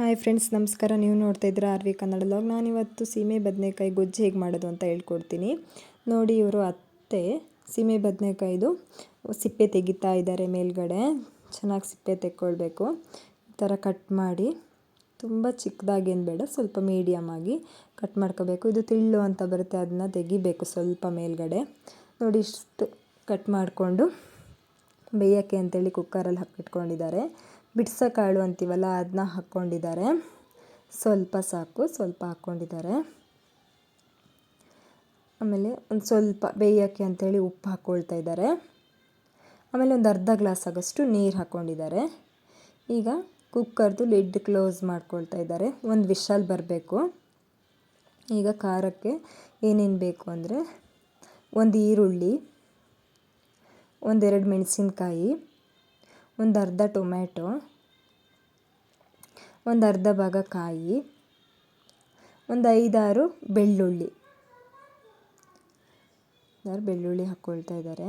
Hi friends, ನಮಸ್ಕಾರ. ನೀವು ನೋಡ್ತಾ ಇದ್ದೀರಾ ಆರ್ ವಿ ನಾನು ನಾನಿವತ್ತು ಸೀಮೆ ಬದನೆಕಾಯಿ ಗೊಜ್ಜು ಹೇಗೆ ಮಾಡೋದು ಅಂತ ಹೇಳ್ಕೊಡ್ತೀನಿ. ನೋಡಿ ಇವರು ಅತ್ತೆ ಸೀಮೆ ಬದನೆಕಾಯ್ದು ಸಿಪ್ಪೆ ತೆಗಿತಾ ಇದ್ದಾರೆ ಮೇಲ್ಗಡೆ. ಚೆನ್ನಾಗಿ ಸಿಪ್ಪೆ ತೆಕ್ಕೊಳ್ಬೇಕು. ಈ ಥರ ಕಟ್ ಮಾಡಿ. ತುಂಬ ಚಿಕ್ಕದಾಗೇನು ಬೇಡ, ಸ್ವಲ್ಪ ಮೀಡಿಯಮ್ ಆಗಿ ಕಟ್ ಮಾಡ್ಕೋಬೇಕು. ಇದು ತಿಳ್ಳು ಅಂತ ಬರುತ್ತೆ, ಅದನ್ನ ತೆಗಿಬೇಕು ಸ್ವಲ್ಪ ಮೇಲ್ಗಡೆ. ನೋಡಿ ಇಷ್ಟು ಕಟ್ ಮಾಡಿಕೊಂಡು ಬೇಯೋಕ್ಕೆ ಅಂತೇಳಿ ಕುಕ್ಕರಲ್ಲಿ ಹಾಕಿಟ್ಕೊಂಡಿದ್ದಾರೆ ಬಿಡ್ಸ ಕಾಳು ಅಂತೀವಲ್ಲ ಅದನ್ನ ಹಾಕ್ಕೊಂಡಿದ್ದಾರೆ. ಸ್ವಲ್ಪ ಸಾಕು, ಸ್ವಲ್ಪ ಹಾಕ್ಕೊಂಡಿದ್ದಾರೆ. ಆಮೇಲೆ ಒಂದು ಸ್ವಲ್ಪ ಬೇಯೋಕ್ಕೆ ಅಂಥೇಳಿ ಉಪ್ಪು ಹಾಕ್ಕೊಳ್ತಾ ಇದ್ದಾರೆ. ಆಮೇಲೆ ಒಂದು ಅರ್ಧ ಗ್ಲಾಸ್ ಆಗೋಷ್ಟು ನೀರು ಹಾಕ್ಕೊಂಡಿದ್ದಾರೆ. ಈಗ ಕುಕ್ಕರ್ದು ಲಿಡ್ ಕ್ಲೋಸ್ ಮಾಡ್ಕೊಳ್ತಾ ಇದ್ದಾರೆ. ಒಂದು ವಿಶಲ್ ಬರಬೇಕು. ಈಗ ಖಾರಕ್ಕೆ ಏನೇನು ಬೇಕು ಅಂದರೆ ಒಂದು ಈರುಳ್ಳಿ ಒಂದೆರಡು ಮೆಣಸಿನ್ಕಾಯಿ ಒಂದು ಅರ್ಧ ಟೊಮ್ಯಾಟೊ, ಒಂದು ಅರ್ಧ ಭಾಗ ಕಾಯಿ, ಒಂದು ಐದಾರು ಬೆಳ್ಳುಳ್ಳಿ. ಬೆಳ್ಳುಳ್ಳಿ ಹಾಕ್ಕೊಳ್ತಾ ಇದ್ದಾರೆ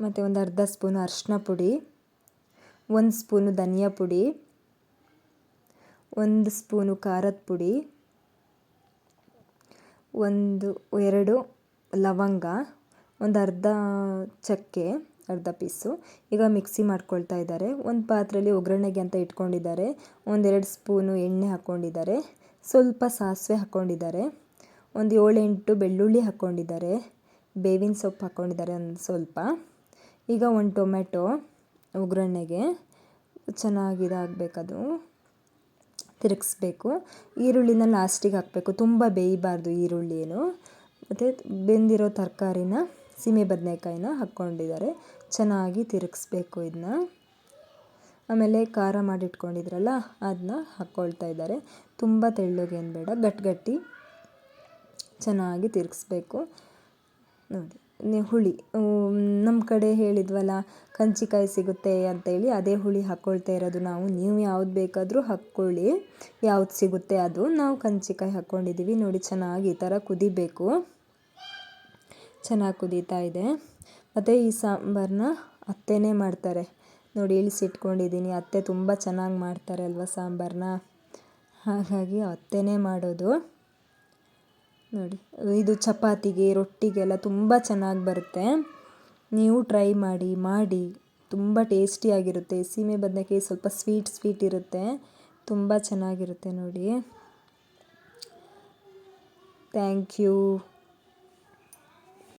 ಮತ್ತು ಒಂದು ಅರ್ಧ ಸ್ಪೂನು ಅರಿಶಿನ ಪುಡಿ, ಒಂದು ಸ್ಪೂನು ಧನಿಯಾ ಪುಡಿ, ಒಂದು ಸ್ಪೂನು ಖಾರದ ಪುಡಿ ಒಂದು, ಎರಡು ಲವಂಗ, ಒಂದು ಅರ್ಧ ಚಕ್ಕೆ, ಅರ್ಧ ಪೀಸು. ಈಗ ಮಿಕ್ಸಿ ಮಾಡ್ಕೊಳ್ತಾ ಇದ್ದಾರೆ. ಒಂದು ಪಾತ್ರೆಯಲ್ಲಿ ಒಗ್ಗರಣೆಗೆ ಅಂತ ಇಟ್ಕೊಂಡಿದ್ದಾರೆ. ಒಂದೆರಡು ಸ್ಪೂನು ಎಣ್ಣೆ ಹಾಕ್ಕೊಂಡಿದ್ದಾರೆ. ಸ್ವಲ್ಪ ಸಾಸಿವೆ ಹಾಕ್ಕೊಂಡಿದ್ದಾರೆ. ಒಂದು ಏಳೆಂಟು ಬೆಳ್ಳುಳ್ಳಿ ಹಾಕ್ಕೊಂಡಿದ್ದಾರೆ. ಬೇವಿನ ಸೊಪ್ಪು ಹಾಕ್ಕೊಂಡಿದ್ದಾರೆ ಒಂದು ಸ್ವಲ್ಪ. ಈಗ ಒಂದು ಟೊಮೆಟೊ ಒಗ್ಗರಣೆಗೆ. ಚೆನ್ನಾಗಿ ಇದಾಗಬೇಕದು. ತಿರುಗಿಸ್ಬೇಕು. ಈರುಳ್ಳಿನ ಲಾಸ್ಟಿಗೆ ಹಾಕಬೇಕು. ತುಂಬ ಬೇಯಬಾರ್ದು ಈರುಳ್ಳಿಯನ್ನು ಮತ್ತು ಬೆಂದಿರೋ ತರಕಾರಿನ, ಸೀಮೆ ಬದನೆಕಾಯಿನ ಹಾಕ್ಕೊಂಡಿದ್ದಾರೆ. ಚೆನ್ನಾಗಿ ತಿರುಗಿಸ್ಬೇಕು ಇದನ್ನ ಆಮೇಲೆ ಖಾರ ಮಾಡಿಟ್ಕೊಂಡಿದ್ರಲ್ಲ ಅದನ್ನ ಹಾಕ್ಕೊಳ್ತಾ ಇದ್ದಾರೆ. ತುಂಬ ತೆಳ್ಳಗೇನು ಬೇಡ ಗಟ್ಟಿ ಗಟ್ಟಿ ಚೆನ್ನಾಗಿ ತಿರುಗಿಸ್ಬೇಕು. ನೋಡಿ. ಹುಳಿ ನಮ್ಮ ಕಡೆ ಹೇಳಿದ್ವಲ್ಲ, ಕಂಚಿಕಾಯಿ ಸಿಗುತ್ತೆ ಅಂತೇಳಿ ಅದೇ ಹುಳಿ ಹಾಕ್ಕೊಳ್ತಾ ಇರೋದು ನಾವು. ನೀವು ಯಾವ್ದು ಬೇಕಾದರೂ ಹಾಕ್ಕೊಳ್ಳಿ. ಯಾವ್ದು ಸಿಗುತ್ತೆ ಅದು ನಾವು ಕಂಚಿಕಾಯಿ ಹಾಕ್ಕೊಂಡಿದ್ದೀವಿ ನೋಡಿ ಚೆನ್ನಾಗಿ ಈ ಥರ ಕುದಿಬೇಕು. ಚೆನ್ನಾಗಿ ಕುದೀತಾ ಇದೆ. ಮತ್ತು ಈ ಸಾಂಬಾರನ್ನ ಅತ್ತೆನೇ ಮಾಡ್ತಾರೆ. ನೋಡಿ ಇಳಿಸಿಟ್ಕೊಂಡಿದ್ದೀನಿ ಅತ್ತೆ ತುಂಬ ಚೆನ್ನಾಗಿ ಮಾಡ್ತಾರೆ ಅಲ್ವಾ ಸಾಂಬಾರನ್ನ ಹಾಗಾಗಿ ಅತ್ತೆನೇ ಮಾಡೋದು. ನೋಡಿ. ಇದು ಚಪಾತಿಗೆ, ರೊಟ್ಟಿಗೆಲ್ಲ ತುಂಬ ಚೆನ್ನಾಗಿ ಬರುತ್ತೆ. ನೀವು ಟ್ರೈ ಮಾಡಿ ಮಾಡಿ. ತುಂಬ ಟೇಸ್ಟಿಯಾಗಿರುತ್ತೆ ಸೀಮೆ ಬದನೆಕಾಯಿ ಸ್ವಲ್ಪ ಸ್ವೀಟ್ ಸ್ವೀಟ್ ಇರುತ್ತೆ. ತುಂಬ ಚೆನ್ನಾಗಿರುತ್ತೆ ನೋಡಿ. Thank you